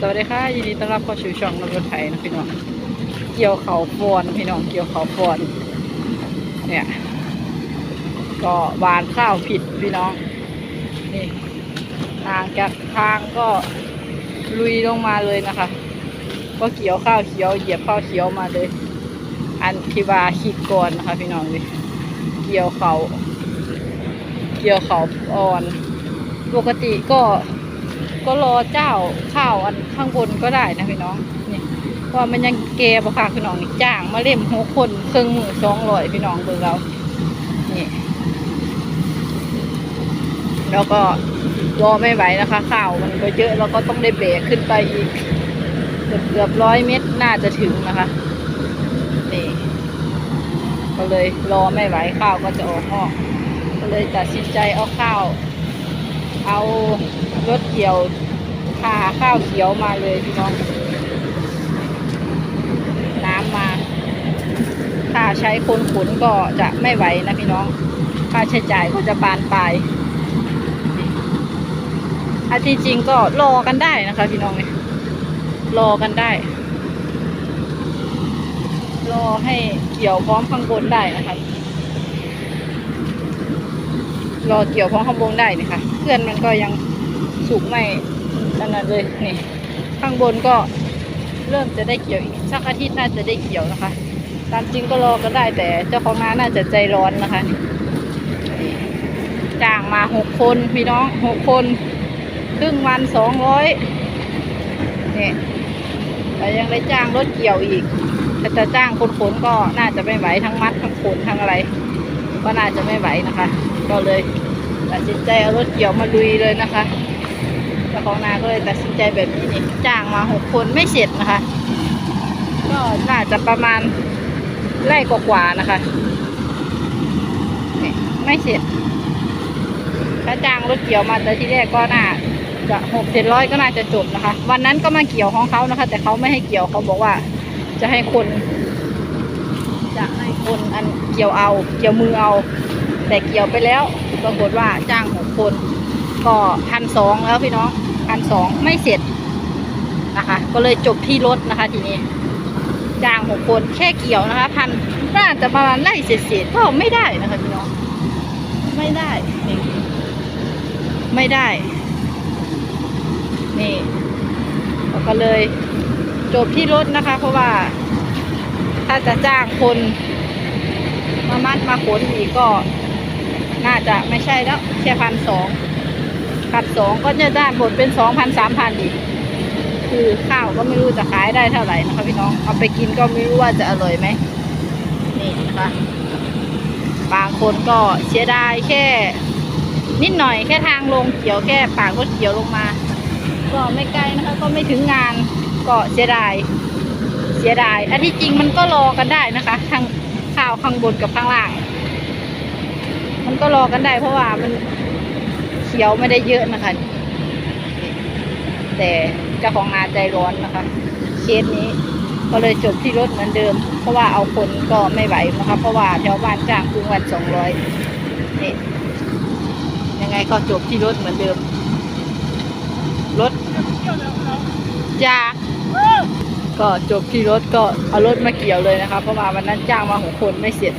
สวัสดีค่ะยินดีต้อนรับเข้าสู่ช่องนรถไถนะพี่น้องเกี่ยวเขาฟอนพี่น้องเกี่ยวเขาฟอน เนี่ย ก็หวานข้าวผิดพี่น้อง นี่ทางจากทางก็ลุยลงมาเลยนะคะ ก็เกี่ยวข้าวเขียวเหยียบข้าวเขียวมาเลย อันทีว่าขีดก่อนนะคะ พี่น้องเลยเกี่ยวเขาเกี่ยวเขาอ่อน ปกติก็ ก็รอเจ้าข้าวอันข้างบนก็ได้นะพี่น้องนี่ว่ามันยังเกบค่ะพี่น้องนี่จ้างมาเล่มหกคนครึ่งมือสองร้อยพี่น้องเบิ่งเรานี่แล้วก็รอไม่ไหวนะคะข้าวมันก็เยอะเราก็ต้องได้เบรกขึ้นไปอีกเกือบเกือบร้อยเมตรน่าจะถึงนะคะนี่ก็เลยรอไม่ไหวข้าวก็จะออกหอกก็เลยตัดสินใจเอาข้าว เอา รถเกี่ยวพาข้าวเขียวมาเลยพี่น้อง น้ำมา ถ้าใช้คนขนก็จะไม่ไหวนะพี่น้อง ค่าใช้จ่ายก็จะบานปลายอันที่จริงก็รอกันได้นะคะ พี่น้องเนี่ยรอกันได้ รอให้เกี่ยวพร้อมข้างบนได้นะคะรอเกี่ยวพร้อมข้างบนได้นี่ค่ะเพื่อนมันก็ยัง สุกไม่ขนาดเลยนี่ข้างบนก็เริ่มจะได้เกี่ยวอีกสักอาทิตย์น่าจะได้เกี่ยวนะคะ ตามจริงก็รอกันได้แต่เจ้าของนานน่าจะใจร้อนนะคะจ้างมาหกคนพี่น้องหกคน ครึ่งวันสองร้อยนี่แต่ยังได้จ้างรถเกี่ยวอีกแต่จะจ้างคนขนก็น่าจะไม่ไหวทั้งมัดทั้งขนทั้งอะไร ก็น่าจะไม่ไหวนะคะ ก็เลยตัดสินใจเอารถเกี่ยวมาลุยเลยนะคะ จ้าของนาก็เลยตัดสินใจแบบนี้นี่จ้างมาหกคนไม่เสร็จนะคะ ก็น่าจะประมาณไร่กว่าๆนะคะนี่ไม่เสร็จ ถ้าจ้างรถเกี่ยวมาแต่ที่แรกก็น่าจะหกเจ็ดร้อยก็น่าจะจบนะคะ วันนั้นก็มาเกี่ยวของเขานะคะ แต่เขาไม่ให้เกี่ยวเขาบอกว่า จะให้คน จะให้คนอันเกี่ยวเอา เกี่ยวมือเอา แต่เกี่ยวไปแล้วปรากฏว่าจ้างหกคนก็พันสองแล้วพี่น้อง พันสองไม่เสร็จนะคะ ก็เลยจบที่รถนะคะทีนี้จ้างหกคนแค่เกี่ยวนะคะพันน่าจะประมาณไล่เศษๆก็ไม่ได้นะคะพี่น้องไม่ได้นี่ไม่ได้ นี่เราก็เลยจบที่รถนะคะ เพราะว่า ถ้าจะจ้างคน มามัดมาขนอีกก็ น่าจะไม่ใช่แล้วแค่พันสอง พันสองก็จะได้หมดเป็นสองพันสามพันอีก คือข้าวก็ไม่รู้จะขายได้เท่าไหร่นะคะพี่น้อง เอาไปกินก็ไม่รู้ว่าจะอร่อยไหม นี่นะคะ บางคนก็เสียดายแค่ นิดหน่อยแค่ทางลงเขียวแค่ปากรถเขียวลงมา ก็ไม่ไกลนะคะ ก็ไม่ถึงงานก็เสียดาย เสียดาย อันที่จริงมันก็รอกันได้นะคะทางข้าวข้างบนกับข้างล่าง มันก็รอกันได้เพราะว่ามัน เขียวไม่ได้เยอะนะคะ แต่เจ้าของนาใจร้อนนะคะ เคสนี้ก็เลยจบที่รถเหมือนเดิม เพราะว่าเอาคนก็ไม่ไหวนะคะ เพราะว่าแถวบ้านจ้างครึ่งวันสองร้อยนี่ยังไงก็จบที่รถเหมือนเดิม รถจ้าก็จบที่รถก็เอารถมาเกี่ยวเลยนะคะ เพราะว่าวันนั้นจ้างมาหกคนไม่เสร็จ